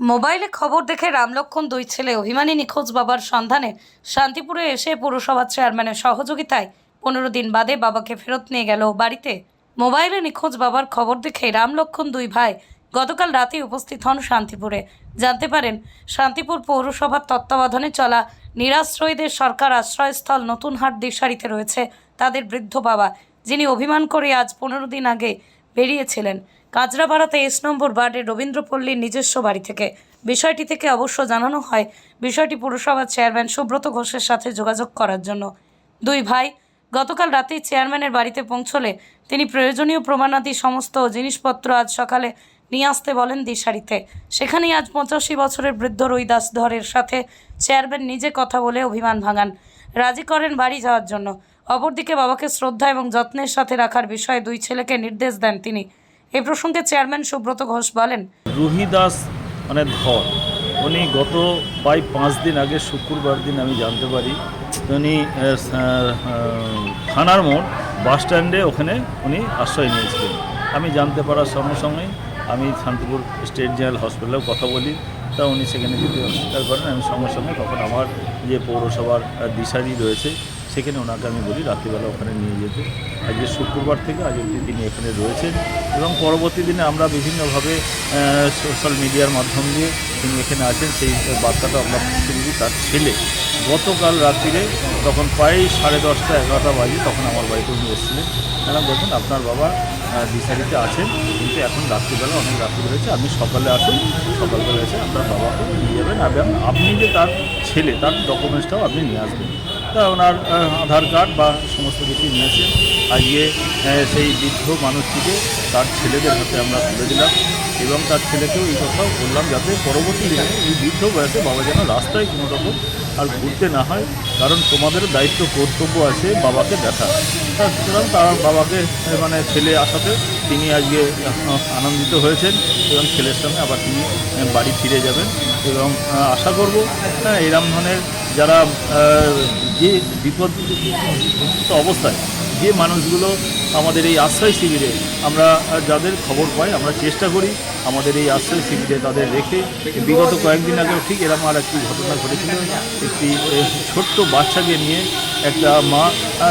মোবাইলে খবর দেখে রামলক্ষণ দুই ছেলে অভিমানী নিখোঁজ বাবার সন্ধানে শান্তিপুরে এসে পুরসভার চেয়ারম্যানের সহযোগিতায় পনেরো দিন বাদে বাবাকে ফেরত নিয়ে গেল বাড়িতে। মোবাইলে নিখোঁজ বাবার খবর দেখে রামলক্ষণ দুই ভাই গতকাল রাতে উপস্থিত হন শান্তিপুরে। জানতে পারেন, শান্তিপুর পৌরসভার তত্ত্বাবধানে চলা নিরাশ্রয়ীদের সরকার আশ্রয়স্থল নতুন হাট দিশারিতে রয়েছে তাদের বৃদ্ধ বাবা, যিনি অভিমান করে আজ পনেরো দিন আগে বেরিয়েছিলেন। কাঁচরাপাড়াতে এস নম্বর ওয়ার্ডের রবীন্দ্রপল্লীর নিজস্ব বাড়ি থেকে। বিষয়টি থেকে অবশ্য জানানো হয়, বিষয়টি পুরসভার চেয়ারম্যান সুব্রত ঘোষের সাথে যোগাযোগ করার জন্য। দুই ভাই, গতকাল রাতেই চেয়ারম্যানের বাড়িতে পৌঁছলে তিনি প্রয়োজনীয় প্রমাণাদি সমস্ত জিনিসপত্র আজ সকালে নিয়ে আসতে বলেন দিশারিতে। সেখানেই আজ পঁচাশি বছরের বৃদ্ধ রৈদাস ধরের সাথে চেয়ারম্যান নিজে কথা বলে অভিমান ভাঙান। রাজি করেন বাড়ি যাওয়ার জন্য। অপরদিকে বাবাকে শ্রদ্ধা এবং যত্নের সাথে রাখার বিষয়ে দুই ছেলেকে নির্দেশ দেন তিনি। এই প্রসঙ্গে চেয়ারম্যান সুব্রত ঘোষ বলেন রুহি দাস মানে ধর, উনি গত প্রায় পাঁচ দিন আগে, শুক্রবার দিন আমি জানতে পারি, উনি থানার মোড়, বাস স্ট্যান্ডে ওখানে উনি আশ্রয় নিয়েছিলেন। আমি জানতে পারার সঙ্গে সঙ্গে আমি শান্তিপুর স্টেট জেনারেল হসপিটালেও কথা বলি, তা উনি সেখানে যেতে অস্বীকার করেন, আমি সঙ্গে সঙ্গে তখন আমার যে পৌরসভার দিশারি রয়েছে সেখানে ওনাকে আমি বলি, রাত্রিবেলা ওখানে নিয়ে যেতে। আজকে শুক্রবার থেকে আজ অবধি তিনি এখানে রয়েছেন এবং পরবর্তী দিনে আমরা বিভিন্নভাবে সোশ্যাল মিডিয়ার মাধ্যম দিয়ে তিনি এখানে আছেন। সেই বার্তাটা আমরা দিই তার ছেলে। গতকাল রাত্রিরে তখন প্রায় সাড়ে দশটা, এগারোটা বাজে তখন আমার বাড়িতে উনি এসেছিলেন। ম্যাডাম, দেখুন আপনার বাবা দিশারিতে আছেন, কিন্তু এখন রাত্রিবেলা অনেক রাত্রি হয়েছে আপনি সকালে আসুন, সকালবেলা এসে আপনার বাবাকে নিয়ে যাবেন। এবং আপনি যে তার ছেলে, তার ডকুমেন্টসটাও আপনি নিয়ে আসবেন। তা ওনার আধার কার্ড বা সমস্ত কিছু নিয়েছে। আজকে সেই বৃদ্ধ মানুষটিকে তার ছেলেদের হাতে আমরা তুলে দিলাম এবং তার ছেলেকেও এই কথাও বললাম যাতে পরবর্তী দিনে এই বৃদ্ধ বয়সে বাবা যেন রাস্তায় কোনো রকম আর ঘুরতে না হয়, কারণ তোমাদের দায়িত্ব, কর্তব্য আছে বাবাকে দেখা। সুতরাং তার বাবাকে মানে ছেলে আসাতে তিনি আজকে আনন্দিত হয়েছেন এবং ছেলের সঙ্গে আবার তিনি বাড়ি ফিরে যাবেন এবং আশা করব হ্যাঁ এরম ধরনের যারা যে বিপদ অবস্থায়, যে মানুষগুলো আমাদের এই আশ্রয় শিবিরে আমরা যাদের খবর পাই, আমরা চেষ্টা করি আমাদের এই আশ্রয় শিবিরে তাদের রেখে বিগত কয়েকদিন আগেও ঠিক এরকম আর একটি ঘটনা ঘটেছিল। একটি ছোট্ট বাচ্চাকে নিয়ে একটা মা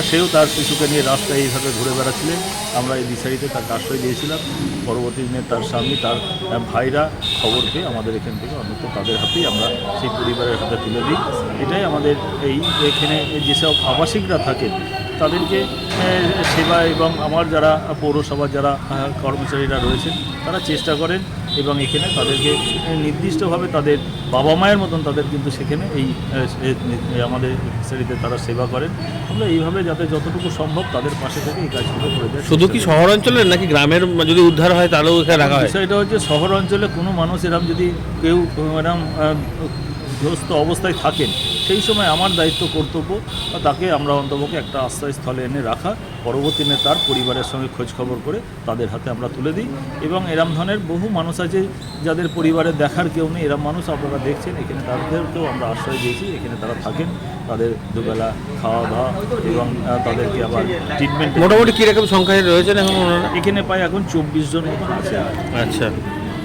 সেও তার শিশুকে নিয়ে রাস্তায় এইভাবে ঘুরে বেড়াচ্ছিলেন। আমরা এই দিশারিতে তাকে আশ্রয় দিয়েছিলাম। পরবর্তী দিনে তার স্বামী, তার ভাইরা খবর পেয়ে আমাদের এখান থেকে অন্তত তাদের হাতেই আমরা সেই পরিবারের হাতে তুলে দিই। এটাই আমাদের এই, এখানে যেসব আবাসিকরা থাকেন তাদেরকে সেবা এবং আমার যারা পৌরসভার যারা কর্মচারীরা রয়েছেন তারা চেষ্টা করেন এবং এখানে তাদেরকে নির্দিষ্টভাবে তাদের বাবা মায়ের মতন তাদের কিন্তু সেখানে এই আমাদের ফ্যাসিলিটিতে তারা সেবা করেন। আমরা এইভাবে যাতে যতটুকু সম্ভব তাদের পাশে থেকে এই কাজগুলো করে দেয় শুধু কি শহর অঞ্চলের নাকি গ্রামের যদি উদ্ধার হয় তাহলেও এখানে রাখা হয়? বিষয়টা হচ্ছে শহর অঞ্চলে কোনো মানুষ এরম যদি কেউ এরম গ্রস্ত অবস্থায় থাকেন। সেই সময় আমার দায়িত্ব কর্তব্য বা তাকে আমরা অন্তপক্ষে একটা আশ্রয়স্থলে এনে রাখা পরবর্তী দিনে তার পরিবারের সঙ্গে খোঁজ খবর করে তাদের হাতে আমরা তুলে দিই এবং এরম ধরনের বহু মানুষ আছে যাদের পরিবারে দেখার কেউ নেই। এরম মানুষ আপনারা দেখছেন এখানে তাদেরকেও আমরা আশ্রয় দিয়েছি এখানে তারা থাকেন। তাদের দুবেলা খাওয়া দাওয়া এবং তাদেরকে আবার ট্রিটমেন্ট মোটামুটি কীরকম সংখ্যায় রয়েছেন এখন এখানে প্রায় এখন চব্বিশ জন মতন আছে। আচ্ছা।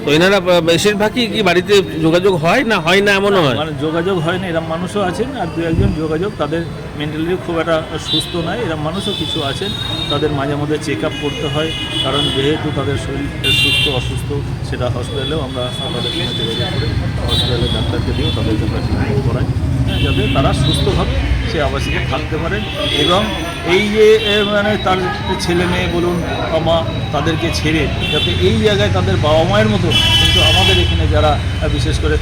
তো এনারা বেশিরভাগই কি বাড়িতে যোগাযোগ হয় না হয় না এমনও হয়? মানে যোগাযোগ হয় না, এরম মানুষও আছেন আর দু একজন যোগাযোগ, তাদের মেন্টালি খুব একটা সুস্থ নয়, এরম মানুষও কিছু আছেন, তাদের মাঝে মধ্যে চেক আপ করতে হয়, কারণ যেহেতু তাদের শরীর সুস্থ, অসুস্থ, সেটা হসপিটালেও আমরা তাদের সঙ্গে যোগাযোগ করে হসপিটালের ডাক্তারকে দিয়েও তাদেরকে আমরা ট্রিটমেন্ট করাই, যাতে তারা সুস্থভাবে সে আবাসিকে থাকতে পারেন এবং এই যে মানে তার ছেলে মেয়ে বলুন মা তাদেরকে ছেড়ে যাতে এই জায়গায় তাদের বাবা মায়ের মতো কিন্তু আমাদের এখানে যারা বিশেষ করে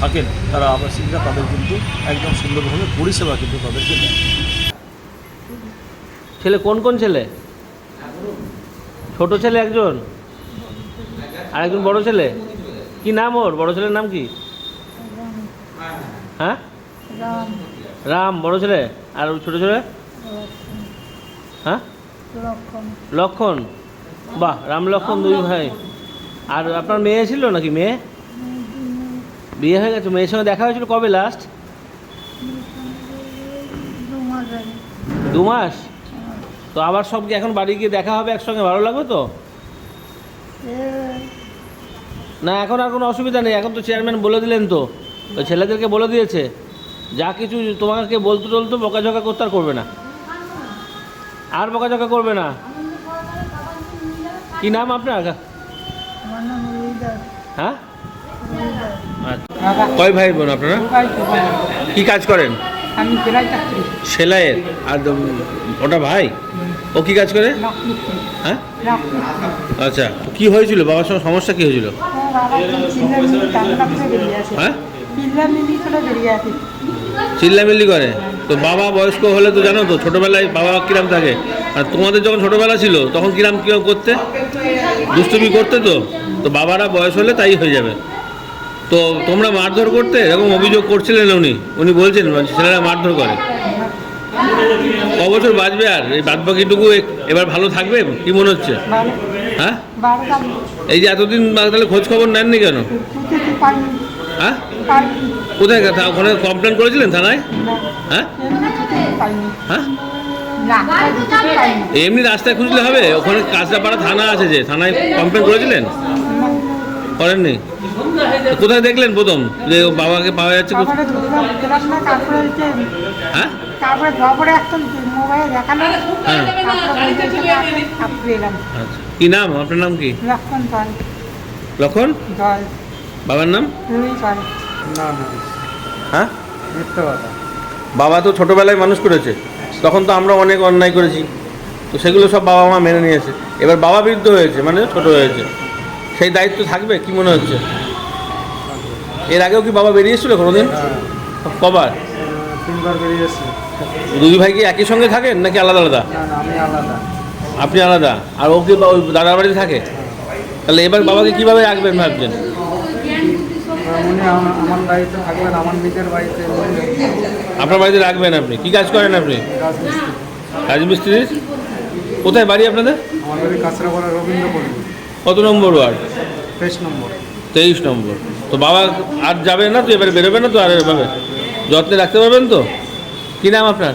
থাকেন, তারা আবাসিকরা তাদের কিন্তু একদম সুন্দরভাবে পরিষেবা কিন্তু তাদেরকে দেয়। ছেলে কোন কোন ছেলে? ছোট ছেলে একজন? আর একজন বড় ছেলে? কি নাম ওর? বড় ছেলের নাম কি? হ্যাঁ? রাম। বড় ছেলে? আর ছোট ছেলে? হ্যাঁ? লক্ষণ। বাহ রাম লক্ষণ দুই ভাই। আর আপনার মেয়ে ছিল নাকি মেয়ে? বিয়ে হয়ে গেছে মেয়ের সঙ্গে দেখা হয়েছিল কবে লাস্ট দু মাস তো আবার সব কি এখন বাড়ি গিয়ে দেখা হবে একসঙ্গে ভালো লাগবে তো? না এখন আর কোনো অসুবিধা নেই এখন তো চেয়ারম্যান বলে দিলেন তো। ওই ছেলেদেরকে বলে দিয়েছে। যা কিছু তোমাকে বলতে টলতো বকাঝকা করতে আর করবে না। আর বকাঝকা করবে না। কি নাম আপনার? হ্যাঁ? আচ্ছা। কয় ভাই বোন আপনারা? কি কাজ করেন? আমি জেলায় চাকরি সেলাইয়ের। আর ওটা ভাই? ও কি কাজ করে? হ্যাঁ? আচ্ছা কি হয়েছিল? বাবার সঙ্গে সমস্যা কি হয়েছিল? হ্যাঁ? চিল্লামিল্লি করে? তো বাবা বয়স্ক হলে তো জানো তো ছোটোবেলায় বাবা কিরাম থাকে। আর তোমাদের যখন ছোটোবেলা ছিল তখন কিরাম কিরম করতে? দুষ্টুমি করতে তো? তো বাবারা বয়স হলে তাই হয়ে যাবে। তো তোমরা মারধর করতে? এরকম অভিযোগ করছিলেন উনি। উনি বলছেন ছেলেরা মারধর করে। ক বছর বাঁচবে আর? এই বাদ বাকিটুকু এবার ভালো থাকবে? কি মনে হচ্ছে? হ্যাঁ? এই যে এতদিন তাহলে খোঁজ খবর নেননি কেন? হ্যাঁ? কোথায় ওখানে কমপ্লেন করেছিলেন থানায়? হ্যাঁ? হ্যাঁ? এমনি রাস্তায় খুঁজলে হবে? ওখানে কাঁচরাপাড়া থানা আছে যে থানায় কমপ্লেন করেছিলেন? করেননি? কোথায় দেখলেন প্রথম? যে ও বাবাকে পাওয়া যাচ্ছে হ্যাঁ? হ্যাঁ। আচ্ছা। কী নাম? আপনার নাম কি? লক্ষণ বাবার নাম? হ্যাঁ? মিথ্যে কথা। বাবা তো ছোটোবেলায় মানুষ করেছে। তখন তো আমরা অনেক অন্যায় করেছি। তো সেগুলো সব বাবা মা মেনে নিয়েছে। এবার বাবা বৃদ্ধ হয়েছে মানে ছোট হয়েছে। সেই দায়িত্ব থাকবে কি মনে হচ্ছে? এর আগেও কি বাবা বেরিয়েছিল কোনোদিন? কবার? আহ, তিনবার দুই ভাই কি একই সঙ্গে থাকেন নাকি আলাদা আলাদা? আপনি আলাদা? আর ও কি ওই দাদার বাড়িতে থাকে? তাহলে এবার বাবাকে কীভাবে রাখবেন ভাবছেন? উনি আমার বাড়িতে থাকবেন আমার নিজের বাড়িতে আপনার বাড়িতে রাখবেন আপনি? কি কাজ করেন আপনি? রাজমিস্ত্রি। কোথায় বাড়ি আপনাদের? আমার বাড়ি কাঁচরাপাড়া কত নম্বর ওয়ার্ড? তেইশ নম্বর। তেইশ নম্বর। তো বাবা আর যাবে না তো এবারে বেরোবে না তো আর এভাবে? যত্নে রাখতে পারবেন তো? কী নাম আপনার?